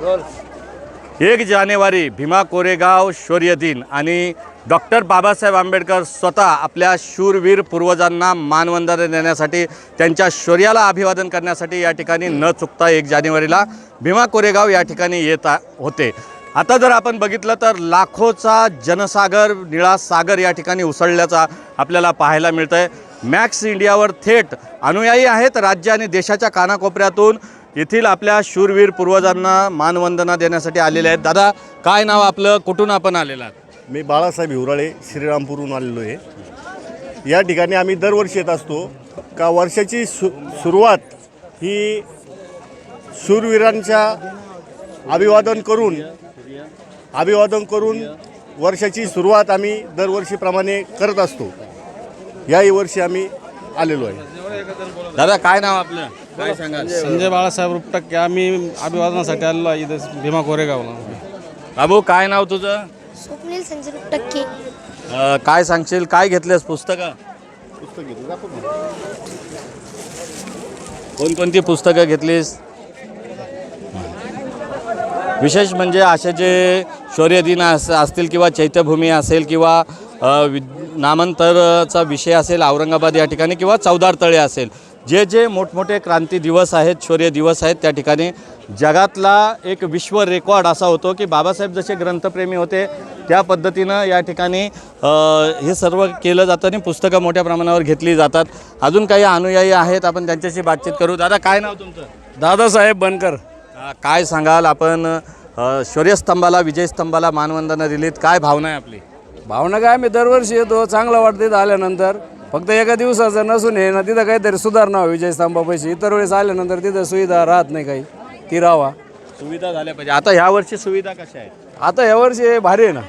एक जानेवारी भीमा कोरेगाव शौर्य दिन आणि डॉक्टर बाबासाहेब आंबेडकर स्वतः आपल्या शूरवीर पूर्वजांना मानवंदना देण्यासाठी त्यांच्या शौर्याला अभिवादन करण्यासाठी या ठिकाणी न चुकता एक जानेवारीला भीमा कोरेगाव या ठिकाणी येत होते. आता जर आपण बघितलं तर लाखोचा जनसागर निळा सागर या ठिकाणी उसळल्याचा आपल्याला पाहायला मिळतं आहे मॅक्स इंडियावर थेट अनुयायी आहेत राज्य आणि देशाच्या कानाकोपऱ्यातून. येथील आपल्या शूरवीर पूर्वजांना मानवंदना देण्यासाठी आलेले आहेत. दादा काय नाव आपलं? कुठून आपण आलेला मी बाळासाहेब हिवराळे श्रीरामपूरहून आलेलो आहे. या ठिकाणी आम्ही दरवर्षी येत असतो. का वर्षाची सु सुरुवात ही शूरवीरांच्या अभिवादन करून अभिवादन करून वर्षाची सुरुवात आम्ही दरवर्षीप्रमाणे करत असतो. याही वर्षी आम्ही आलेलो आहे. दादा काय नाव आपलं? काय सांगाल? संजय बाळासाहेब रुपटक्के आम्ही अभिवादनासाठी आलेलो आहे इथं भीमा कोरेगावला. बाबू काय नाव तुझं? स्वप्नील संजय टक्के. अं, काय सांगशील? काय घेतलेस पुस्तकं? कोणकोणती पुस्तकं घेतलीस? विशेष म्हणजे असे जे शौर्य दिन अस असतील किंवा चैत्यभूमी असेल किंवा अ, वि नामांतरचा विषय असेल औरंगाबाद या ठिकाणी किंवा चौदार तळे असेल जे जे मोठमोठे क्रांती दिवस आहेत शौर्य दिवस आहेत त्या ठिकाणी जगातला एक विश्व रेकॉर्ड असा होतो की बाबासाहेब जसे ग्रंथप्रेमी होते त्या पद्धतीनं या ठिकाणी हे सर्व केलं जातं आणि पुस्तकं मोठ्या प्रमाणावर घेतली जातात. अजून काही अनुयायी आहेत आपण त्यांच्याशी बातचीत करू. दादा काय नाव तुमचं? दादासाहेब बनकर. काय सांगाल? आपण शौर्यस्तंभाला विजयस्तंभाला मानवंदना दिलीत. काय भावना आहे आपली? भावना काय? आम्ही दरवर्षी येतो. चांगलं वाटतं आल्यानंतर. फक्त एका दिवसाचं नसून हे ना तिथं काहीतरी सुधारणा विजय स्तंभापाशी इतर वेळेस आल्यानंतर तिथं सुविधा राहत नाही काही. ती राहावा. सुविधा झाल्या पाहिजे. आता ह्या वर्षी सुविधा कशा आहेत? आता यावर्षी भारी आहे ना.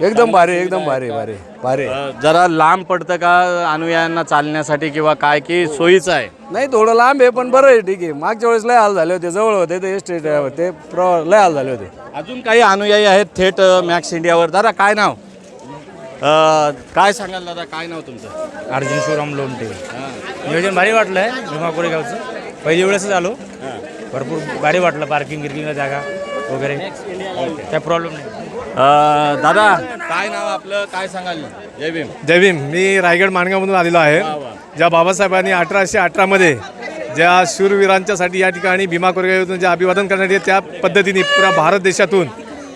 एकदम भारी एकदम भारी भारी भारी. अ, जरा लांब पडतं का अनुयायांना चालण्यासाठी किंवा काय की सोयीचं आहे? नाही थोडं लांब आहे पण बरं आहे ठीक आहे. मागच्या वेळेस लय हाल झाले होते जवळ होते ते एस्टेट ते प्र लय हाल झाले होते. अजून काही अनुयायी आहेत थेट अ, मॅक्स इंडियावर दादा काय नाव? काय सांगाल दादा? काय नाव तुमचं? अर्जुन शिवराम लोमटे. नियोजन भारी वाटलं आहे भीमा कोरेगावचं पहिली वेळेसच आलो. भरपूर भारी वाटलं पार्किंग गिर्किंगला जागा वगैरे. काय प्रॉब्लेम नाही. अ, दादा काय नाव आपलं? काय सांगाल? जय भीम. जय भीम. मी रायगड माणगावमधून आलेलो आहे. ज्या बाबासाहेबांनी अठराशे अठरामध्ये ज्या शूरवीरांच्यासाठी या ठिकाणी भीमा कोरेगावातून जे अभिवादन करण्यात येते त्या पद्धतीने पुऱ्या भारत देशातून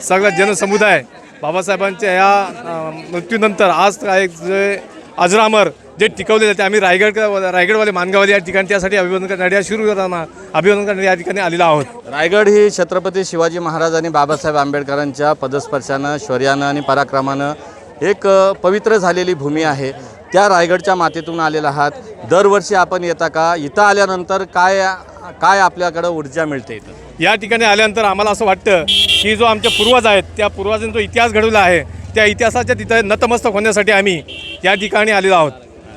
सगळा जनसमुदाय बाबासाहेबांच्या या मृत्यूनंतर आज काय जे अजरामर जे टिकवले जाते आम्ही रायगड रायगडवाले मानगावले या ठिकाणी त्यासाठी अभिवादन करण्यासाठी या शूरवीरांना अभिवादन करण्यासाठी या ठिकाणी आलेलो आहोत. रायगड ही छत्रपती शिवाजी महाराज आणि बाबासाहेब आंबेडकरांच्या पदस्पर्शानं शौर्यानं आणि पराक्रमानं एक पवित्र झालेली भूमी आहे. त्या रायगडच्या मातीतून आलेला आहात. दरवर्षी आपण येता का? इथं आल्यानंतर काय काय आपल्याकडं ऊर्जा मिळते इथं? या ठिकाणी आल्यानंतर आम्हाला असं वाटतं की जो आमचे पूर्वज आहेत त्या पूर्वजांनी जो इतिहास घडवला आहे त्या इतिहासाच्या तिथं नतमस्तक होण्यासाठी आम्ही या ठिकाणी आलेलो आहोत.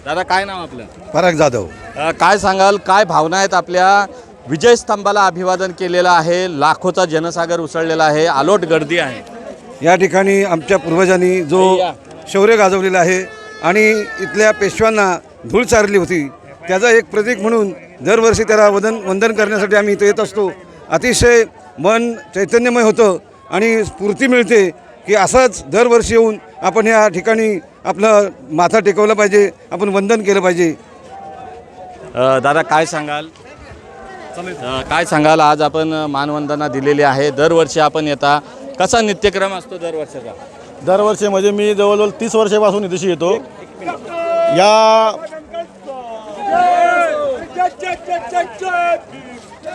दादा काय नाव आपलं? पराग जाधव. अ, काय सांगाल काय भावना आहेत आपल्या? विजयस्तंभाला अभिवादन केलेलं आहे लाखोचा जनसागर उसळलेला आहे आलोट गर्दी आहे. या ठिकाणी आमच्या पूर्वजांनी जो शौर्य गाजवलेलं आहे आणि इथल्या पेशव्यांना धूळ चारली होती त्याचं एक प्रतीक म्हणून दरवर्षी त्याला वदन वंदन करण्यासाठी आम्ही इथं येत असतो. अतिशय मन चैतन्यमय होतं आणि स्फूर्ती मिळते की असंच दरवर्षी येऊन आपण या ठिकाणी आपलं माथा टेकवलं पाहिजे आपण वंदन केलं पाहिजे. दादा काय सांगाल? काय सांगाल? आज आपण मानवंदना दिलेली आहे. दरवर्षी आपण येता. कसा नित्यक्रम असतो दरवर्षाचा? दरवर्षी म्हणजे मी जवळजवळ तीस वर्षापासून इथेशी येतो. या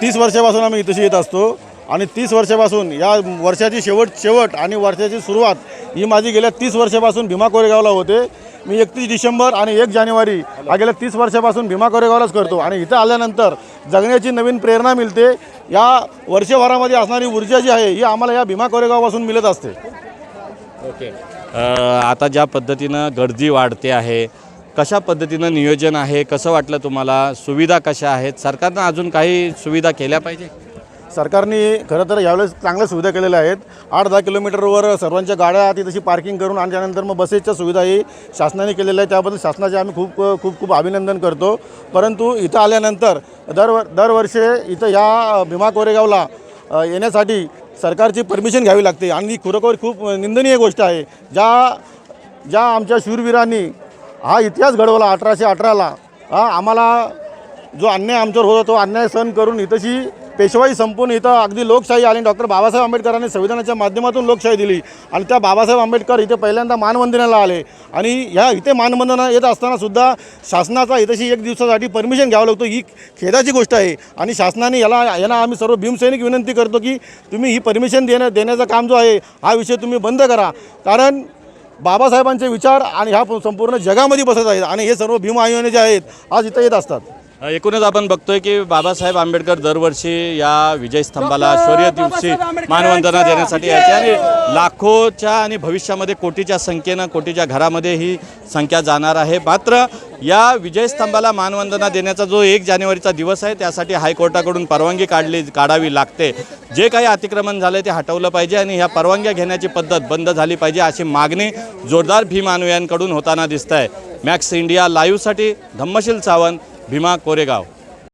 तीस वर्षापासून आम्ही इथेशी येत असतो. आणि तीस वर्षापासून या वर्षाची शेवट शेवट आणि वर्षाची सुरुवात ही माझी गेल्या तीस वर्षापासून भीमा कोरेगावला होते. मी एकतीस डिसेंबर आणि एक जानेवारी हा गेल्या तीस वर्षापासून भीमा कोरेगावलाच करतो. आणि इथं आल्यानंतर जगण्याची नवीन प्रेरणा मिळते. या वर्षभरामध्ये असणारी ऊर्जा जी आहे ही आम्हाला या भीमा कोरेगावपासून मिळत असते. ओके. आता ज्या पद्धतीनं गर्दी वाढते आहे कशा पद्धतीनं नियोजन आहे कसं वाटलं तुम्हाला? सुविधा कशा आहेत? सरकारनं अजून काही सुविधा केल्या पाहिजे? सरकारने खरं तर यावेळेस चांगल्या सुविधा केलेल्या आहेत. आठ दहा किलोमीटरवर सर्वांच्या गाड्या ती तशी पार्किंग करून आणि त्यानंतर मग बसेसच्या सुविधाही शासनाने केलेल्या आहेत. त्याबद्दल शासनाचे आम्ही खूप खूप खूप अभिनंदन करतो. परंतु इथं आल्यानंतर दर दरवर्षी इथं ह्या भीमा कोरेगावला येण्यासाठी सरकारची परमिशन घ्यावी लागते. आणि ही खरोखर खूप निंदनीय गोष्ट आहे. ज्या ज्या आमच्या शूरवीरांनी हा इतिहास घडवला अठराशे अठराला हा आम्हाला जो अन्याय आमच्यावर होता तो अन्याय सहन करून इथंशी पेशवाई संपून इथं अगदी लोकशाही आली. डॉक्टर बाबासाहेब आंबेडकरांनी संविधानाच्या माध्यमातून लोकशाही दिली. आणि त्या बाबासाहेब आंबेडकर इथे पहिल्यांदा मानवंदनाला आले. आणि ह्या इथे मानवंदना येत असतानासुद्धा शासनाचा इथेशी एक दिवसासाठी परमिशन घ्यावं लागतो. ही खेदाची गोष्ट आहे. आणि शासनाने याला यांना आम्ही सर्व भीमसैनिक विनंती करतो की तुम्ही ही परमिशन देण्या देण्याचं काम जो आहे हा विषय तुम्ही बंद करा. कारण बाबासाहेबांचे विचार आणि ह्या संपूर्ण जगामध्ये बसत आहेत. आणि हे सर्व भीम आयोने जे आहेत आज इथं येत असतात. एकूणच आपण बघतोय की बाबासाहेब आंबेडकर दरवर्षी या विजय स्तंभाला शौर्य दिवशी मानवंदना देण्यासाठी यायचे. आणि लाखोच्या आणि भविष्यामध्ये कोटीच्या संख्येनं कोटीच्या घरामध्ये ही संख्या जाणार आहे. मात्र या विजय स्तंभाला मानवंदना देण्याचा जो एक जानेवारीचा दिवस आहे त्यासाठी हायकोर्टाकडून परवानगी काढली काढावी लागते. जे काही अतिक्रमण झालं ते हटवलं पाहिजे आणि ह्या परवानग्या घेण्याची पद्धत बंद झाली पाहिजे अशी मागणी जोरदार भीम अनुयायांकडून होताना दिसत आहे मॅक्स इंडिया लाईव्हसाठी धम्मशील सावंत भीमा कोरेगाव.